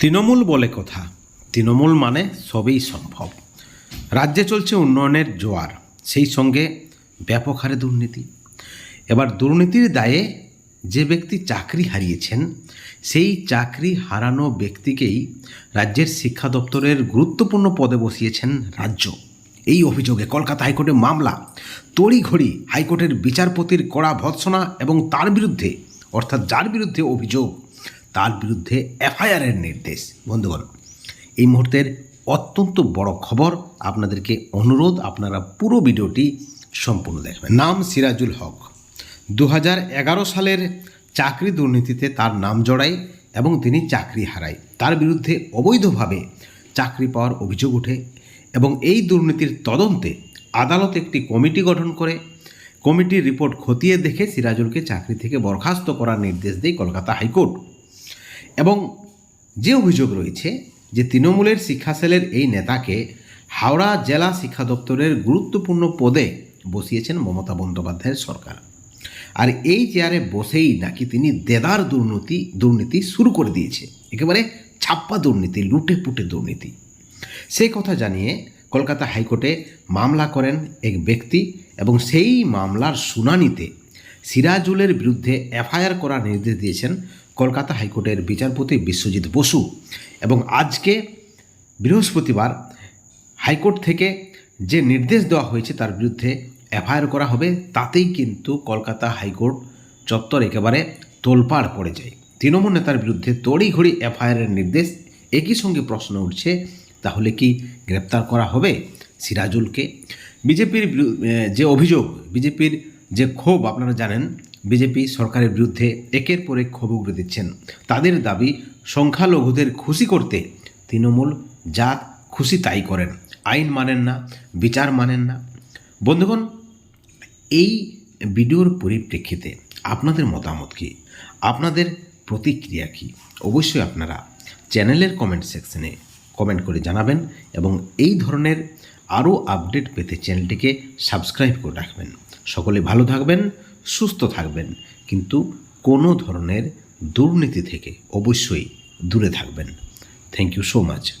তৃণমূল বলে কথা। তৃণমূল মানে সবই সম্ভব। রাজ্যে চলছে উন্নয়নের জোয়ার, সেই সঙ্গে ব্যাপক হারে দুর্নীতি। এবার দুর্নীতির দায়ে যে ব্যক্তি চাকরি হারিয়েছেন, সেই চাকরি হারানো ব্যক্তিকেই রাজ্যের শিক্ষা দপ্তরের গুরুত্বপূর্ণ পদে বসিয়েছেন রাজ্য। এই অভিযোগে কলকাতা হাইকোর্টে মামলা, তড়িঘড়ি হাইকোর্টের বিচারপতির কড়া ভৎসনা এবং তার বিরুদ্ধে, অর্থাৎ যার বিরুদ্ধে অভিযোগ তার বিরুদ্ধে এফআইআরের নির্দেশ। বন্ধুগণ, এই মুহূর্তের অত্যন্ত বড় খবর আপনাদেরকে অনুরোধ, আপনারা পুরো ভিডিওটি সম্পূর্ণ দেখবেন। নাম সিরাজুল হক। দু হাজার এগারো সালের চাকরি দুর্নীতিতে তার নাম জড়ায় এবং তিনি চাকরি হারায় তার বিরুদ্ধে অবৈধভাবে চাকরি পাওয়ার অভিযোগ ওঠে এবং এই দুর্নীতির তদন্তে আদালত একটি কমিটি গঠন করে। কমিটির রিপোর্ট খতিয়ে দেখে সিরাজুলকে চাকরি থেকে বরখাস্ত করার নির্দেশ দেয় কলকাতা হাইকোর্ট। এবং যে অভিযোগ রয়েছে যে তৃণমূলের শিক্ষা সেলের এই নেতাকে হাওড়া জেলা শিক্ষা দপ্তরের গুরুত্বপূর্ণ পদে বসিয়েছেন মমতা বন্দ্যোপাধ্যায়ের সরকার। আর এই চেয়ারে বসেই নাকি তিনি দেদার দুর্নীতি দুর্নীতি শুরু করে দিয়েছে। একেবারে ছাপ্পা দুর্নীতি, লুটে পুটে দুর্নীতি। সে কথা জানিয়ে কলকাতা হাইকোর্টে মামলা করেন এক ব্যক্তি এবং সেই মামলার শুনানিতে সিরাজুলের বিরুদ্ধে এফআইআর করার নির্দেশ দিয়েছেন কলকাতা হাইকোর্টের বিচারপতি বিশ্বজিৎ বসু এবং আজকে বৃহস্পতিবার হাইকোর্ট থেকে যে নির্দেশ দেওয়া হয়েছে তার বিরুদ্ধে এফআইআর করা হবে, তাতেই কিন্তু কলকাতা হাইকোর্ট চত্বর একেবারে তোলপাড় পড়ে যায়। তৃণমূল নেতার বিরুদ্ধে তড়িঘড়ি এফআইআরের নির্দেশ, একই সঙ্গে প্রশ্ন উঠছে, তাহলে কি গ্রেপ্তার করা হবে সিরাজুলকে? বিজেপির যে অভিযোগ, বিজেপির যে ক্ষোভ, আপনারা জানেন বিজেপি সরকারের বিরুদ্ধে একের পর এক ক্ষোভ উগড়ে দিচ্ছেন। তাদের দাবি, সংখ্যালঘুদের খুশি করতে তৃণমূল যা খুশি তাই করেন। আইন মানেন না, বিচার মানেন না। বন্ধুগণ, এই ভিডিওর পরিপ্রেক্ষিতে আপনাদের মতামত কী? আপনাদের প্রতিক্রিয়া কী? অবশ্যই আপনারা চ্যানেলের কমেন্ট সেকশনে কমেন্ট করে জানাবেন এবং এই ধরনের আরও আপডেট পেতে চ্যানেলটিকে সাবস্ক্রাইব করে রাখবেন। সকলে ভালো থাকবেন। সুস্থ থাকবেন কিন্তু কোনো ধরনের দুর্নীতি থেকে অবশ্যই দূরে থাকবেন। Thank you so much